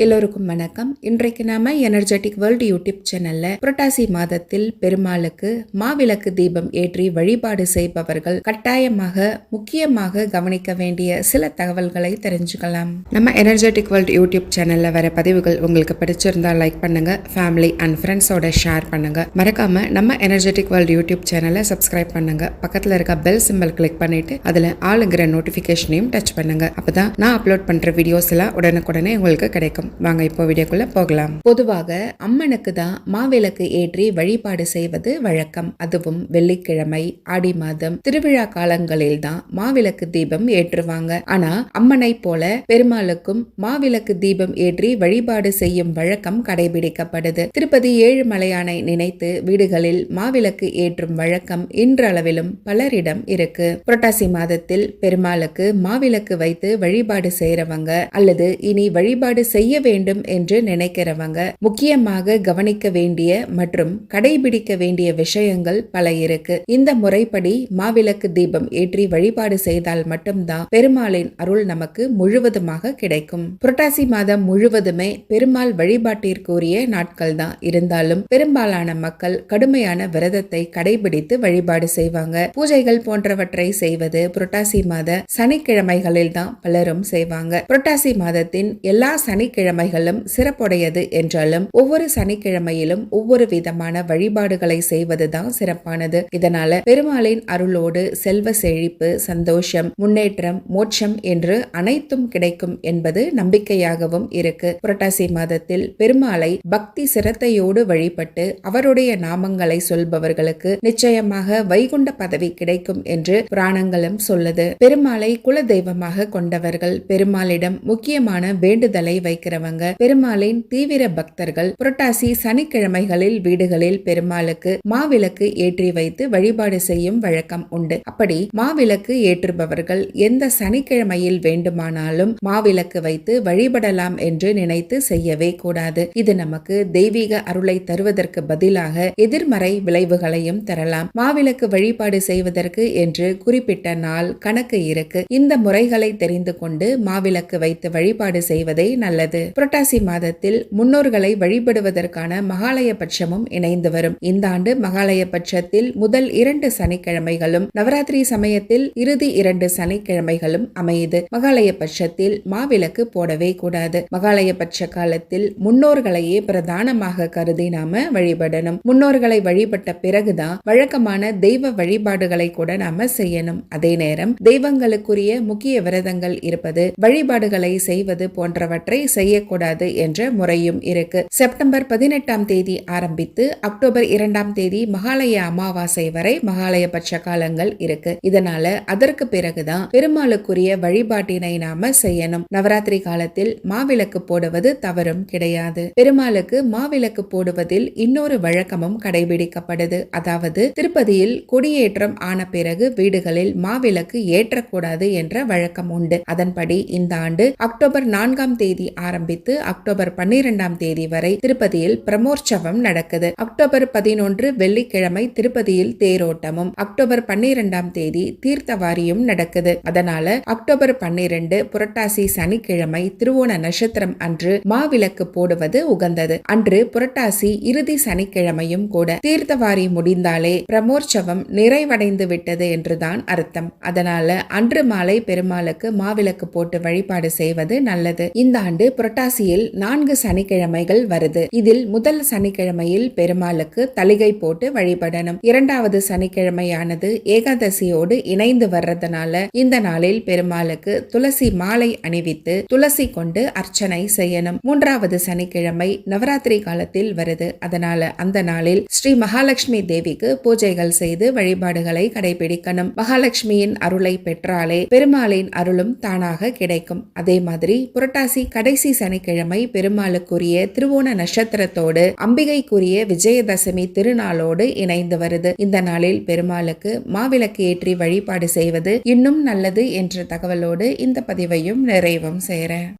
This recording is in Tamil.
எல்லோருக்கும் வணக்கம். இன்றைக்கு நாம எனர்ஜெட்டிக் வேர்ல்டு யூடியூப் சேனல்ல புரட்டாசி மாதத்தில் பெருமாளுக்கு மாவிளக்கு தீபம் ஏற்றி வழிபாடு செய்பவர்கள் கட்டாயமாக முக்கியமாக கவனிக்க வேண்டிய சில தகவல்களை தெரிஞ்சுக்கலாம். நம்ம எனர்ஜெட்டிக் வேர்ல்டு யூடியூப் சேனல்ல வர பதிவுகள் உங்களுக்கு பிடிச்சிருந்தா லைக் பண்ணுங்க ஃபேமிலி அண்ட் ஃப்ரெண்ட்ஸோட ஷேர் பண்ணுங்க. மறக்காம நம்ம எனர்ஜெட்டிக் வேர்ல்டு யூடியூப் சேனலை சப்ஸ்கிரைப் பண்ணுங்க. பக்கத்துல இருக்க பெல் சிம்பல் கிளிக் பண்ணிட்டு அதுல ஆளுங்கிற நோட்டிபிகேஷனையும் டச் பண்ணுங்க. அப்பதான் நான் அப்லோட் பண்ற வீடியோஸ் எல்லாம் உடனுக்குடனே உங்களுக்கு கிடைக்கும். வாங்க இப்போ வீடியோக்குள்ள போகலாம். பொதுவாக அம்மனுக்கு தான் மாவிளக்கு ஏற்றி வழிபாடு செய்வது வழக்கம். அதுவும் வெள்ளிக்கிழமை ஆடி மாதம் திருவிழா காலங்களில் தான் மாவிளக்கு தீபம் ஏற்றுவாங்க. ஆனா அம்மனை போல பெருமாளுக்கும் மாவிளக்கு தீபம் ஏற்றி வழிபாடு செய்யும் வழக்கம் கடைபிடிக்கப்படுது. திருப்பதி ஏழுமலையானை நினைத்து வீடுகளில் மாவிளக்கு ஏற்றும் வழக்கம் இன்றளவிலும் பலரிடம் இருக்கு. புரட்டாசி மாதத்தில் பெருமாளுக்கு மாவிளக்கு வைத்து வழிபாடு செய்யறவங்க அல்லது இனி வழிபாடு செய்ய வேண்டும் என்று நினைக்கிறவங்க முக்கியமாக கவனிக்க வேண்டிய மற்றும் கடைபிடிக்க வேண்டிய விஷயங்கள் பல இருக்கு. இந்த முறைப்படி மாவிளக்கு தீபம் ஏற்றி வழிபாடு செய்தால் மட்டும்தான் பெருமாளின் அருள் நமக்கு முழுவதுமாக கிடைக்கும். புரட்டாசி மாதம் முழுவதுமே பெருமாள் வழிபாட்டிற்குரிய நாட்கள் தான். இருந்தாலும் பெரும்பாலான மக்கள் கடுமையான விரதத்தை கடைபிடித்து வழிபாடு செய்வாங்க. பூஜைகள் போன்றவற்றை செய்வது புரட்டாசி மாத சனிக்கிழமைகளில் தான் பலரும் செய்வாங்க. புரட்டாசி மாதத்தின் எல்லா சனிக்கிழமை சனிக்கிழமைகளும் சிறப்புடையது என்றாலும் ஒவ்வொரு சனிக்கிழமையிலும் ஒவ்வொரு விதமான வழிபாடுகளை செய்வதுதான் சிறப்பானது. இதனால பெருமாளின் அருளோடு செல்வ செழிப்பு சந்தோஷம் முன்னேற்றம் மோட்சம் என்று அனைத்தும் கிடைக்கும் என்பது நம்பிக்கையாகவும் இருக்கு. புரட்டாசி மாதத்தில் பெருமாளை பக்தி சிரத்தையோடு வழிபட்டு அவருடைய நாமங்களை சொல்பவர்களுக்கு நிச்சயமாக வைகுண்ட பதவி கிடைக்கும் என்று புராணங்களும் சொல்லுது. பெருமாளை குல தெய்வமாக கொண்டவர்கள் பெருமாளிடம் முக்கியமான வேண்டுதலை இருக்கிறவங்க பெருமாளின் தீவிர பக்தர்கள் புரட்டாசி சனிக்கிழமைகளில் வீடுகளில் பெருமாளுக்கு மாவிளக்கு ஏற்றி வைத்து வழிபாடு செய்யும் வழக்கம் உண்டு. அப்படி மாவிளக்கு ஏற்றுபவர்கள் எந்த சனிக்கிழமையில் வேண்டுமானாலும் மாவிளக்கு வைத்து வழிபடலாம் என்று நினைத்து செய்யவே கூடாது. இது நமக்கு தெய்வீக அருளை தருவதற்கு பதிலாக எதிர்மறை விளைவுகளையும் தரலாம். மாவிளக்கு வழிபாடு செய்வதற்கு என்று குறிப்பிட்ட நாள் கணக்கு இருக்கு. இந்த முறைகளை தெரிந்து கொண்டு மாவிளக்கு வைத்து வழிபாடு செய்வதே நல்லது. புரட்டாசி மாதத்தில் முன்னோர்களை வழிபடுவதற்கான மகாலய பட்சமும் இணைந்து வரும். இந்த ஆண்டு மகாலய பட்சத்தில் முதல் இரண்டு சனிக்கிழமைகளும் நவராத்திரி சமயத்தில் இறுதி இரண்டு சனிக்கிழமைகளும் அமையுது. மகாலய பட்சத்தில் மாவிளக்கு போடவே கூடாது. மகாலய பட்ச காலத்தில் முன்னோர்களையே பிரதானமாக கருதி நாம வழிபடணும். முன்னோர்களை வழிபட்ட பிறகுதான் வழக்கமான தெய்வ வழிபாடுகளை கூட நாம செய்யணும். அதே நேரம் தெய்வங்களுக்குரிய முக்கிய விரதங்கள் இருப்பது வழிபாடுகளை செய்வது போன்றவற்றை செய்யக்கூடாது என்ற முறையும் இருக்கு. செப்டம்பர் பதினெட்டாம் தேதி ஆரம்பித்து அக்டோபர் இரண்டாம் தேதி மகாலய அமாவாசை வரை மகாலய பட்ச காலங்கள் இருக்கு. இதனால அதற்கு பிறகுதான் பெருமாளுக்குரிய வழிபாட்டினை நாம செய்யணும். நவராத்திரி காலத்தில் மாவிளக்கு போடுவது தவறும் கிடையாது. பெருமாளுக்கு மாவிளக்கு போடுவதில் இன்னொரு வழக்கமும் கடைபிடிக்கப்படுது. அதாவது திருப்பதியில் கொடியேற்றம் ஆன பிறகு வீடுகளில் மாவிளக்கு ஏற்றக்கூடாது என்ற வழக்கம் உண்டு. அதன்படி இந்த ஆண்டு அக்டோபர் நான்காம் தேதி ஆரம்பித்து அக்டோபர் பன்னிரெண்டாம் தேதி வரை திருப்பதியில் பிரமோற்சவம் நடக்குது. அக்டோபர் பதினொன்று வெள்ளிக்கிழமை திருப்பதியில் தேரோட்டமும் அக்டோபர் பன்னிரெண்டாம் தேதி தீர்த்தவாரியும் நடக்குது. அதனால அக்டோபர் பன்னிரண்டு புரட்டாசி சனிக்கிழமை திருவோண நட்சத்திரம் அன்று மாவிளக்கு போடுவது உகந்தது. அன்று புரட்டாசி இறுதி சனிக்கிழமையும் கூட தீர்த்தவாரி முடிந்தாலே பிரமோற்சவம் நிறைவடைந்து விட்டது என்றுதான் அர்த்தம். அதனால அன்று மாலை பெருமாளுக்கு மாவிளக்கு போட்டு வழிபாடு செய்வது நல்லது. இந்த ஆண்டு புரட்டாசியில் நான்கு சனிக்கிழமைகள் வருது. இதில் முதல் சனிக்கிழமையில் பெருமாளுக்கு தலிகை போட்டு வழிபடணும். இரண்டாவது சனிக்கிழமையானது ஏகாதசியோடு இணைந்து வர்றதுனால இந்த நாளில் பெருமாளுக்கு துளசி மாலை அணிவித்து துளசி கொண்டு அர்ச்சனை செய்யணும். மூன்றாவது சனிக்கிழமை நவராத்திரி காலத்தில் வருது. அதனால அந்த நாளில் ஸ்ரீ மகாலட்சுமி தேவிக்கு பூஜைகள் செய்து வழிபாடுகளை கடைபிடிக்கணும். மகாலட்சுமியின் அருளை பெற்றாலே பெருமாளின் அருளும் தானாக கிடைக்கும். அதே மாதிரி புரட்டாசி கடைசி சனிக்கிழமை பெருமாளுக்குரிய திருவோண நட்சத்திரத்தோடு அம்பிகைக்குரிய விஜயதசமி திருநாளோடு இணைந்து வருது. இந்த நாளில் பெருமாளுக்கு மாவிளக்கு ஏற்றி வழிபாடு செய்வது இன்னும் நல்லது என்ற தகவலோடு இந்த பதிவையும் நிறைவும் செய்கிறேன்